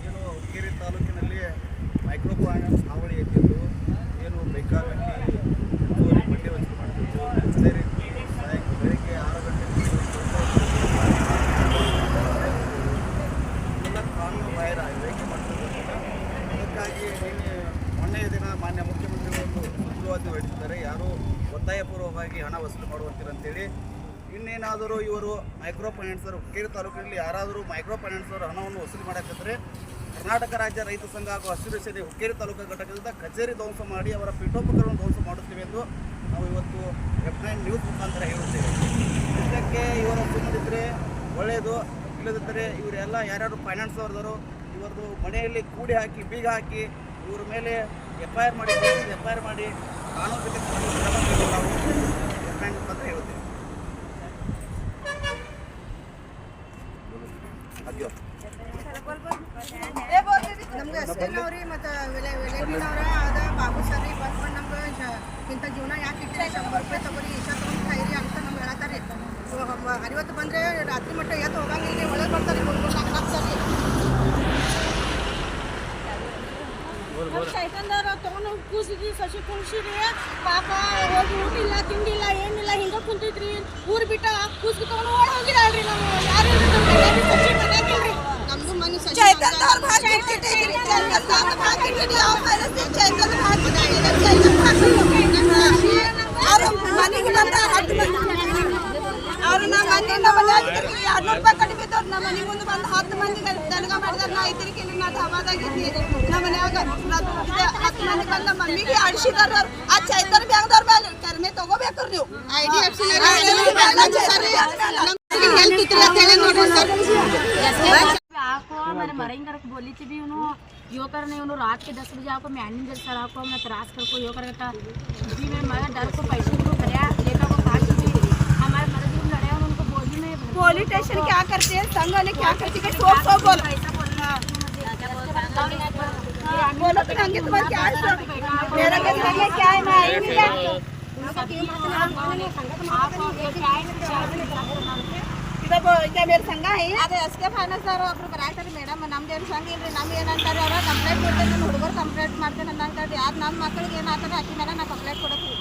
ಏನು ಹುಕ್ಕೇರಿ ತಾಲೂಕಿನಲ್ಲಿ micro finance ಹಾವಳಿ ಇದ್ದಿದ್ದು ಏನು ಬೇಕಾಗಲ್ಲಿ ಹೆಚ್ಚುವರಿ ಬಡ್ಡಿ ವಸೂಲಿ ಮಾಡ್ತಿದ್ದು ಅದೇ ರೀತಿ ಬೆಳಿಗ್ಗೆ ಆರು ಗಂಟೆಗೆ ಎಲ್ಲ ಕಾನೂನು ಬಾಹಿರ ಆಳ್ವಿಕೆ ಮಾಡ್ತಿದ್ದಾರೆ ಅದಕ್ಕಾಗಿ ನಿನ್ನೆ ಮೊನ್ನೆಯ ದಿನ ಮಾನ್ಯ ಮುಖ್ಯಮಂತ್ರಿಗಳು ಒಂದು ಸುಗ್ರೀವಾಜ್ಞೆ ಹೊರಡಿಸಿದ್ದಾರೆ. ಯಾರು ಒತ್ತಾಯಪೂರ್ವವಾಗಿ ಹಣ ವಸೂಲು ಮಾಡುವಂತಿರಂತೇಳಿ ಇನ್ನೇನಾದರೂ ಇವರು ಮೈಕ್ರೋ ಫೈನಾನ್ಸರ್ ಹುಕ್ಕೇರಿ ತಾಲೂಕಿನಲ್ಲಿ ಯಾರಾದರೂ ಮೈಕ್ರೋ ಫೈನಾನ್ಸರ್ ಹಣವನ್ನು ವಸೂಲಿ ಮಾಡಕ್ಕಿದ್ರೆ ಕರ್ನಾಟಕ ರಾಜ್ಯ ರೈತ ಸಂಘ ಹಾಗೂ ಹಸಿರು ಸೇನೆ ಹುಕ್ಕೇರಿ ತಾಲೂಕು ಘಟಕದಿಂದ ಕಚೇರಿ ಧ್ವಂಸ ಮಾಡಿ ಅವರ ಪೀಠೋಪಕರಣ ಧ್ವಂಸ ಮಾಡುತ್ತೇವೆ ಎಂದು ನಾವು ಇವತ್ತು ವೆಬ್ ನೈನ್ ನ್ಯೂಸ್ ಮುಖಾಂತರ ಹೇಳುತ್ತೇವೆ. ಇದಕ್ಕೆ ಇವರು ಸುಮ್ಮನಿದ್ರೆ ಒಳ್ಳೆಯದು ಇಲ್ಲದಿದ್ದರೆ ಇವರೆಲ್ಲ ಯಾರ್ಯಾರು ಫೈನಾನ್ಸ್ ಅವರದರು ಇವರದು ಮನೆಯಲ್ಲಿ ಕೂಡಿ ಹಾಕಿ, ಬೀಗ ಹಾಕಿ ಇವ್ರ ಮೇಲೆ ಎಫ್ ಆರ್ ಮಾಡಿ ಎಫ್ ಆರ್ ಮಾಡಿ ಕಾನೂನು ಎಫ್ ಕ್ರಮ ವೆಬ್ ನೈನ್ ನಮ್ಗೆ ಮತ್ತು ವಿಲೆ ವಿಲೇಜ್ನವ್ರ ಅದ ಬಾಬು ಸರ್ ರೀ ಬಂದ್ಕೊಂಡು ನಮ್ಗೆ ಜ- ಇಂಥ ಜೀವನ ಯಾಕೆ ಇಟ್ಟಿರಿ? ಶಂಬರ್ ರೂಪಾಯಿ ತಗೋರಿ ಇಷ್ಟ ತಗೊಂಡು ಖೈರಿ ಅಂತ ನಮ್ಗೆ ಹೇಳತ್ತಾರಿ ಅರಿವತ್ತು ಬಂದರೆ ರಾತ್ರಿ ಮಟ್ಟ ಎದ್ದು ಹೋಗಂಗಿಲ್ಲ ರೀ ಒಳಗೆ ಬರ್ತಾರೆ ಮೂರು ಮೂರು ನಾಲ್ಕು ನಾಲ್ಕು ಸರಿ. ಸೈಕಂದವ್ರು ತಗೊಂಡು ಕೂಸಿದ್ವಿ ಸಸಿ ಕುಣಿಸಿರಿ ಪಾಪ ಹೋಗಿ ಊಟ ಇಲ್ಲ ತಿಂಡಿ ಏನಿಲ್ಲ ಹಿಂಗೆ ಕುಂತೈತ್ರಿ ಊರ್ ಬಿಟ್ಟ ಕೂಸಿ ತಗೊಂಡು ಓಡ್ ಹೋಗಿರಲ್ರಿ ನಾವು. ಯಾರು ಸಸಿ ಮನ್ಯಾಗಿಲ್ರಿ ಅವ್ರು ಮನೆಗೆ ಬಂದ ಹತ್ತು ಮಂದಿ ಅವ್ರು ನಮ್ಮ ಮನೆ ನಮ್ಮ ಮನೆ ಹತ್ತಿರಕ್ಕೆ ಎರಡ್ನೂರು ರೂಪಾಯಿ ಕಡಿಮೆ ಇದ್ದವ್ರು ನಮ್ಮ ಮನೆ ಮುಂದೆ ಬಂದು ಹತ್ತು ಮಂದಿಗೆ ದನಗ ಮಾಡಿದಾರೆ ನಾ ಐದರಿಗೆ ನಾ ಢಾಬಾದಾಗಿದ್ದಿ ನಮ್ಮ ಮನ್ಯಾಗ ಇದು ಹತ್ತು ಮಂದಿ ಬಂದು ನಮ್ಮ ಮಮ್ಮಿಗೆ ಅಡಿಸಿದಾರ ಆ ಚೈತನ್ಯ ಬ್ಯಾಂಕ್ದವ್ರ ಮೇಲೆ ಕಡಿಮೆ ತಗೋಬೇಕ್ರಿ ನೀವು ಐ ಡಿ ಎಫ್ ಸಿ ಹಾಕೋ भयंकर बोली थी भी उन्होंने यो करने उन्होंने रात के दस बजे आपको मैं नहीं सर आपको मैं त्रास कर को यो कर था जी मैं मारा डर को पैसे को भरया लेकर वो पास भी हमारे मर्द भी लड़े उनको बोली में पुलिस स्टेशन क्या करते हैं संघ वाले क्या करते हैं सो सो बोल बोलो तो अंगे तुम्हारे क्या है मेरा क्या है मैं आई नहीं है आप संघ मत आप ये क्या है ಇದಪ್ಪ ಈಗ ಮೇಲೆ ಸಂಘ ಅದೇ ಎಸ್ ಕೆ ಫೈನಾನ್ಸ್ ಅವರು ಒಬ್ರು ಬರಾತಾರೆ ಮೇಡಮ್ ನಮ್ದೇನು ಸಂಘ ಇಲ್ರಿ ನಮ್ಗೆ ಏನಂತಾರೆ ಅವ್ರ ಕಂಪ್ಲೇಂಟ್ ಕೊಡ್ತೇನೆ ನಮ್ಮ ಹುಡುಗರು ಕಂಪ್ಲೇಂಟ್ ಮಾಡ್ತೇನೆ ಅಂತ ಯಾರು ನಮ್ಮ ಮಕ್ಳಿಗೆ ಏನಾಗ್ತದೆ ಅಕ್ಕಿ ಮೇಲೆ ನಾ ಕಂಪ್ಲೇಂಟ್ ಕೊಡತ್ತೀವಿ